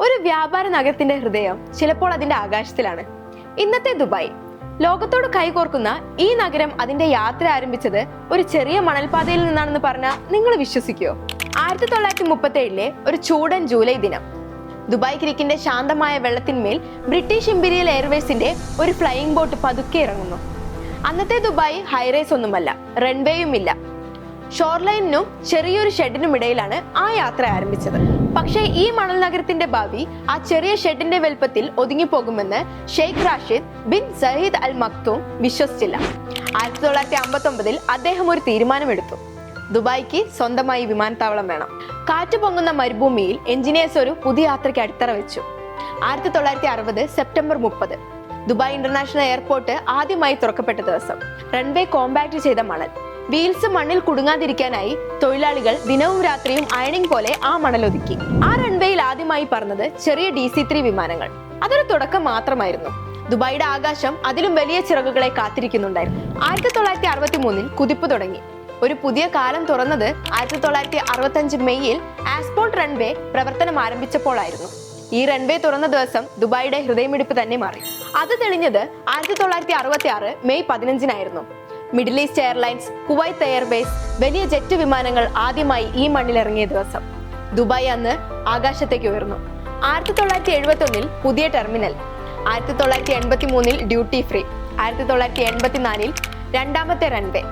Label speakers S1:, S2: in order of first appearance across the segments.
S1: ഒരു വ്യാപാര നഗരത്തിന്റെ ഹൃദയം ചിലപ്പോൾ അതിന്റെ ആകാശത്തിലാണ്. ഇന്നത്തെ ദുബായ്. ലോകത്തോട് കൈകോർക്കുന്ന ഈ നഗരം അതിന്റെ യാത്ര ആരംഭിച്ചത് ഒരു ചെറിയ മണൽപാതയിൽ നിന്നാണെന്ന് പറഞ്ഞാൽ നിങ്ങൾ വിശ്വസിക്കുമോ ആയിരത്തി തൊള്ളായിരത്തി മുപ്പത്തി ഏഴിലെ ഒരു ചൂടൻ ജൂലൈ ദിനം. ദുബായ് ക്രിക്കിന്റെ ശാന്തമായ വെള്ളത്തിന്മേൽ ബ്രിട്ടീഷ് ഇമ്പീരിയൽ എയർവേസിന്റെ ഒരു ഫ്ലൈയിങ് ബോട്ട് പതുക്കെ ഇറങ്ങുന്നു. അന്നത്തെ ദുബായ് ഹൈറേസ് ഒന്നുമല്ല റൺവേയും ഇല്ല ഷോർലൈനിനും ചെറിയൊരു ഷെഡിനും ഇടയിലാണ് ആ യാത്ര ആരംഭിച്ചത്. പക്ഷേ ഈ മണൽ നഗരത്തിന്റെ ഭാവി ആ ചെറിയ ഷെഡിന്റെ വലുപ്പത്തിൽ ഒതുങ്ങിപ്പോകുമെന്ന് Sheikh Rashid bin Saeed Al Maktoum വിശ്വസിച്ചില്ല. ആയിരത്തി തൊള്ളായിരത്തി അമ്പത്തി ഒമ്പതിൽ അദ്ദേഹം ഒരു തീരുമാനമെടുത്തു. ദുബായ്ക്ക് സ്വന്തമായി വിമാനത്താവളം വേണം. കാറ്റ് പൊങ്ങുന്ന മരുഭൂമിയിൽ എഞ്ചിനീയേഴ്സ് ഒരു പുതിയ യാത്രയ്ക്ക് അടിത്തറ വെച്ചു. ആയിരത്തി തൊള്ളായിരത്തി അറുപത് സെപ്റ്റംബർ മുപ്പത് ദുബായ് ഇന്റർനാഷണൽ എയർപോർട്ട് ആദ്യമായി തുറക്കപ്പെട്ട ദിവസം. റൺവേ കോമ്പാക്ട് ചെയ്ത മണൽ. വീൽസ് മണ്ണിൽ കുടുങ്ങാതിരിക്കാനായി തൊഴിലാളികൾ ദിനവും രാത്രിയും അയണിംഗ് പോലെ ആ മണലൊതുക്കി. ആ റൺവേയിൽ ആദ്യമായി പറന്നത് ചെറിയ ഡി സി ത്രീ വിമാനങ്ങൾ. അതൊരു തുടക്കം മാത്രമായിരുന്നു. ദുബായിയുടെ ആകാശം അതിലും വലിയ ചിറകുകളെ കാത്തിരിക്കുന്നുണ്ടായിരുന്നു. ആയിരത്തി തൊള്ളായിരത്തി അറുപത്തി മൂന്നിൽ കുതിപ്പ് തുടങ്ങി. ഒരു പുതിയ കാലം തുറന്നത് ആയിരത്തി തൊള്ളായിരത്തി അറുപത്തി അഞ്ച് മെയ്യിൽ ആസ്പോർട്ട് റൺവേ പ്രവർത്തനം ആരംഭിച്ചപ്പോഴായിരുന്നു ഈ റൺവേ തുറന്ന ദിവസം ദുബായിയുടെ ഹൃദയമിടിപ്പ് തന്നെ മാറി. അത് തെളിഞ്ഞത് ആയിരത്തി തൊള്ളായിരത്തി അറുപത്തി ആറ് May പതിനഞ്ചിനായിരുന്നു. Middle east airlines Kuwait airways വലിയ ജെറ്റ് വിമാനങ്ങൾ ആദ്യമായി ഈ മണ്ണിലിറങ്ങിയ ദിവസം. ദുബായ് അന്ന് ആകാശത്തേക്ക് ഉയർന്നു. ആയിരത്തി തൊള്ളായിരത്തി എഴുപത്തി ഒന്നിൽ പുതിയ ടെർമിനൽ. ആയിരത്തി തൊള്ളായിരത്തി എൺപത്തി മൂന്നിൽ ഡ്യൂട്ടി ഫ്രീ. ആയിരത്തി തൊള്ളായിരത്തി എൺപത്തിനാലിൽ രണ്ടാമത്തെ റൺവേ.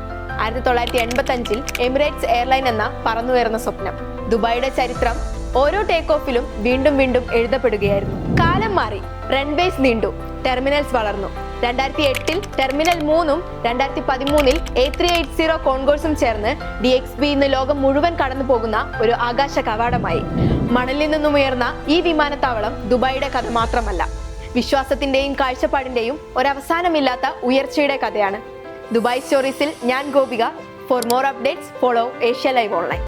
S1: ആയിരത്തി തൊള്ളായിരത്തി എൺപത്തി അഞ്ചിൽ എമിറേറ്റ്സ് എയർലൈൻ എന്ന പറന്നുയർന്ന സ്വപ്നം. ദുബായിയുടെ ചരിത്രം ഓരോ ടേക്ക് ഓഫിലും വീണ്ടും വീണ്ടും എഴുതപ്പെടുകയായിരുന്നു. കാലം മാറി. റൺവേസ് നീണ്ടു. ടെർമിനൽസ് വളർന്നു. രണ്ടായിരത്തി എട്ടിൽ ടെർമിനൽ മൂന്നും രണ്ടായിരത്തി പതിമൂന്നിൽ എ ത്രീ എയ്റ്റ് സീറോ കോൺകോഴ്സും ചേർന്ന് ഡി എക്സ് ബി ഇന്ന് ലോകം മുഴുവൻ കടന്നു പോകുന്ന ഒരു ആകാശ കവാടമായി. മണലിൽ നിന്നും ഉയർന്ന ഈ വിമാനത്താവളം ദുബായിയുടെ കഥ മാത്രമല്ല. വിശ്വാസത്തിന്റെയും കാഴ്ചപ്പാടിന്റെയും ഒരവസാനമില്ലാത്ത ഉയർച്ചയുടെ കഥയാണ്. ദുബായ് സ്റ്റോറീസിൽ ഞാൻ Gopika. For more updates follow Asia live online